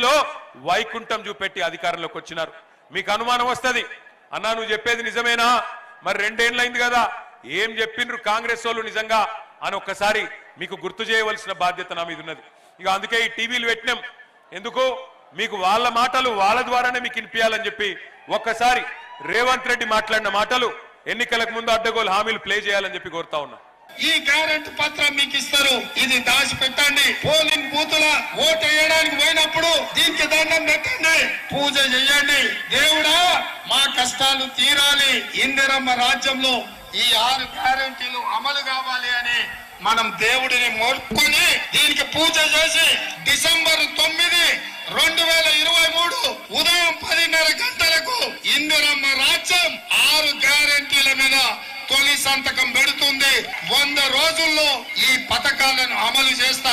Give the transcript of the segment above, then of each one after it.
కాన్స్టిట్యున్సీలో వైకుంఠం చూపెట్టి అధికారంలోకి వచ్చినారు. మీకు అనుమానం వస్తది. అన్నా నువ్వు చెప్పేది నిజమేనా? మరి రెండేళ్ళైంది కదా. ఏం చెప్పిండ్రు కాంగ్రెస్ వాళ్ళు నిజంగా? అని ఒక్కసారి మీకు గుర్తు చేయవలసిన బాధ్యత నా మీద ఉన్నది. ఇక అందుకే ఈ టీవీలు పెట్టినాం. ఎందుకు? మీకు వాళ్ళ మాటలు వాళ్ళ ద్వారానే మీకు వినిపించాలని చెప్పి ఒక్కసారి రేవంత్ రెడ్డి మాట్లాడిన మాటలు ఎన్నికలకు ముందు అడ్డగోలు హామీలు ప్లే చేయాలని చెప్పి కోరుతా ఉన్నా. ఈ గ్యారెంటీ పత్రం మీకు ఇస్తారు. ఇది దాచి పెట్టండి పోలింగ్ బూతుల ఓటు వేయడానికి పోయిన దీనికి దండం పెట్టండి. పూజ చేయండి. దేవుడా మా కష్టాలు తీరాలి. ఇందిరమ్మ రాజ్యంలో ఈ ఆరు గ్యారంటీలు అమలు కావాలి అని మనం దేవుడిని మొక్కుని దీనికి పూజ చేసి డిసెంబర్ తొమ్మిది రెండు వేల ఇరవై మూడు ఉదయం పదిన్నర గంటలకు ఇందిరమ్మ రాజ్యం ఆరు గ్యారెంటీల మీద తొలి సంతకం పెడుతుంది. వంద రోజుల్లో ఈ పథకాలను అమలు చేస్తా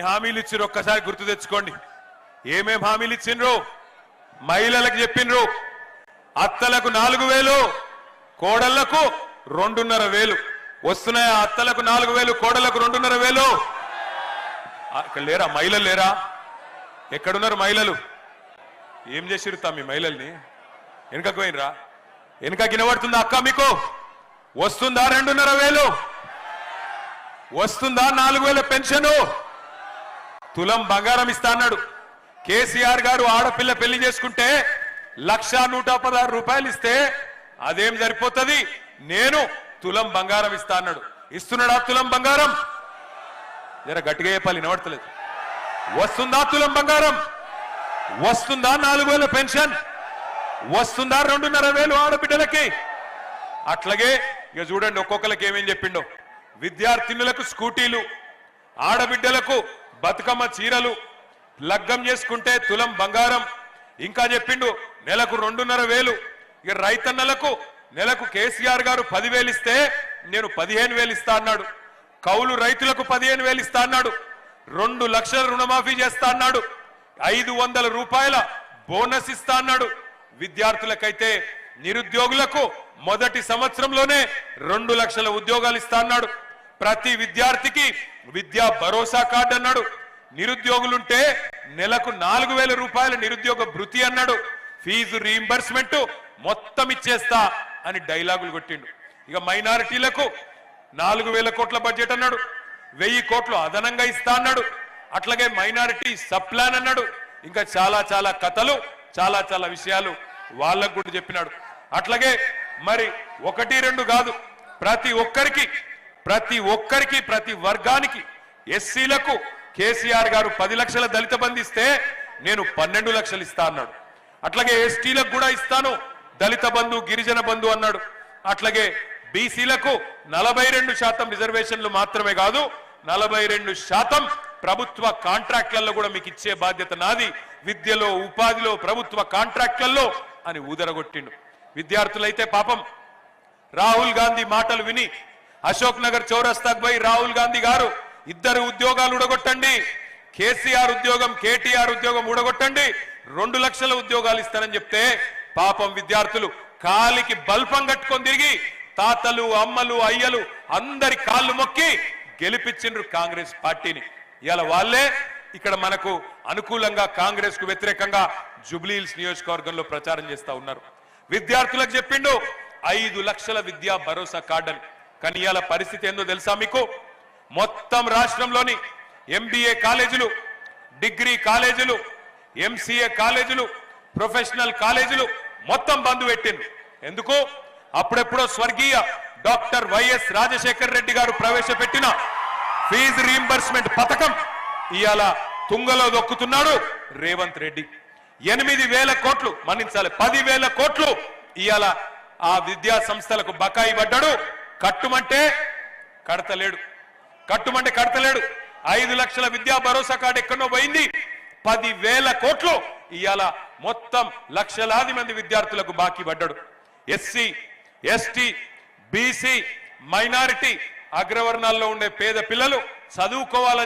హామీలు ఇచ్చిండ్రు ఒక్కసారి గుర్తు తెచ్చుకోండి. ఏమేం హామీలు ఇచ్చిండ్రు మహిళలకు చెప్పిండ్రు అత్తలకు నాలుగు వేలు కోడళ్ళకు రెండున్నర వేలు. వస్తున్నాయా? అత్తలకు నాలుగు వేలు కోడళ్ళకు రెండున్నర వేలు? అక్కడ లేరా? మహిళలు లేరా? ఎక్కడున్నారు మహిళలు? ఏం చేసిరు తా మీ మహిళల్ని? వెనుకకు పోయినరా? వెనుక గినబడుతుందా అక్క మీకు? వస్తుందా రెండున్నర వేలు? వస్తుందా నాలుగు వేల పెన్షను? తులం బంగారం ఇస్తా అన్నాడు. కేసీఆర్ గారు ఆడపిల్ల పెళ్ళి చేసుకుంటే లక్ష నూట పదహారు రూపాయలు ఇస్తే అదేం సరిపోతుంది? నేను తులం బంగారం ఇస్తా అన్నాడు. ఇస్తున్నాడా తులం బంగారం? జర గట్టిగా చెప్పాలి వినబడతలేదు. వస్తుందా తులం బంగారం? వస్తుందా నాలుగు వేల పెన్షన్? వస్తుందా రెండున్నర వేలు ఆడబిడ్డలకి? అట్లాగే ఇక చూడండి ఒక్కొక్కరికి ఏమేం చెప్పిండో. విద్యార్థినులకు స్కూటీలు ఆడబిడ్డలకు బతుకమ్మ చీరలు లగ్గం చేసుకుంటే తులం బంగారం. ఇంకా చెప్పిండు నెలకు రెండున్నర వేలు. ఇక రైతన్నలకు నెలకు కేసీఆర్ గారు పదివేలు ఇస్తే నేను పదిహేను వేలు ఇస్తా అన్నాడు. కౌలు రైతులకు పదిహేను వేలు ఇస్తా అన్నాడు. రెండు లక్షల రుణమాఫీ చేస్తా అన్నాడు. ఐదు వందల రూపాయల బోనస్ ఇస్తా అన్నాడు. విద్యార్థులకైతే నిరుద్యోగులకు మొదటి సంవత్సరంలోనే రెండు లక్షల ఉద్యోగాలు ఇస్తా అన్నాడు. ప్రతి విద్యార్థికి విద్యా భరోసా కార్డు అన్నాడు. నిరుద్యోగులుంటే నెలకు నాలుగు వేల రూపాయల నిరుద్యోగ భృతి అన్నాడు. ఫీజు రీంబర్స్మెంట్ మొత్తం ఇచ్చేస్తా అని డైలాగులు కొట్టిండు. ఇక మైనారిటీలకు నాలుగు వేల కోట్ల బడ్జెట్ అన్నాడు. వెయ్యి కోట్లు అదనంగా ఇస్తా అన్నాడు. అట్లాగే మైనారిటీ సప్లాన్ అన్నాడు. ఇంకా చాలా చాలా కథలు చాలా చాలా విషయాలు వాళ్ళకు కూడా చెప్పినాడు. అట్లాగే మరి ఒకటి రెండు కాదు. ప్రతి ఒక్కరికి ప్రతి ఒక్కరికి ప్రతి వర్గానికి ఎస్సీలకు కేసీఆర్ గారు పది లక్షల దళిత బంధిస్తే నేను పన్నెండు లక్షలు ఇస్తా అన్నాడు. అట్లాగే ఎస్టీలకు కూడా ఇస్తాను. దళిత బంధు గిరిజన బంధు అన్నాడు. అట్లాగే బీసీలకు నలభై రెండు శాతం రిజర్వేషన్లు మాత్రమే కాదు నలభై రెండు శాతం ప్రభుత్వ కాంట్రాక్ట్లలో కూడా మీకు ఇచ్చే బాధ్యత నాది. విద్యలో ఉపాధిలో ప్రభుత్వ కాంట్రాక్ట్లలో అని ఊదరగొట్టిండు. విద్యార్థులైతే పాపం రాహుల్ గాంధీ మాటలు విని అశోక్ నగర్ చౌరస్తాకు పోయి రాహుల్ గాంధీ గారు ఇద్దరు ఉద్యోగాలు ఉడగొట్టండి కేసీఆర్ ఉద్యోగం కేటీఆర్ ఉద్యోగం ఊడగొట్టండి. రెండు లక్షల ఉద్యోగాలు ఇస్తారని చెప్తే పాపం విద్యార్థులు కాలికి బల్పం కట్టుకొని తిరిగి తాతలు అమ్మలు అయ్యలు అందరి కాళ్ళు మొక్కి గెలిపించిండ్రు కాంగ్రెస్ పార్టీని. ఇవాళ వాళ్ళే ఇక్కడ మనకు అనుకూలంగా కాంగ్రెస్కు వ్యతిరేకంగా జుబ్లీహిల్స్ నియోజకవర్గంలో ప్రచారం చేస్తా ఉన్నారు. విద్యార్థులకు చెప్పిండు ఐదు లక్షల విద్యా భరోసా కార్డు అని కానీ ఇవాళ పరిస్థితి ఏందో తెలుసా మీకు? మొత్తం రాష్ట్రంలోని ఎంబీఏ కాలేజీలు డిగ్రీ కాలేజీలు ఎంసీఏ కాలేజీలు ప్రొఫెషనల్ కాలేజీలు మొత్తం బంద్ పెట్టింది ఎందుకు? అప్పుడెప్పుడో స్వర్గీయ డాక్టర్ వైఎస్ రాజశేఖర్ రెడ్డి గారు ప్రవేశపెట్టిన ఫీజు రీంబర్స్మెంట్ పథకం ఇవాళ తుంగలో దొక్కుతున్నాడు రేవంత్ రెడ్డి. ఎనిమిది వేల కోట్లు మన్నించాలి పది వేల కోట్లు ఇవాళ ఆ విద్యా సంస్థలకు బకాయి పడ్డాడు. కట్టుమంటే కడతలేడు. కట్టుమంటే కడతలేడు. ఐదు లక్షల విద్యా భరోసా కార్డు ఎక్కడో పోయింది. పదివేల కోట్లు ఇవాళ మొత్తం లక్షలాది మంది విద్యార్థులకు బాకీ పడ్డాడు. ఎస్సీ ఎస్టీ బీసీ మైనారిటీ అగ్రవర్ణాల్లో ఉండే పేద పిల్లలు చదువుకోవాలని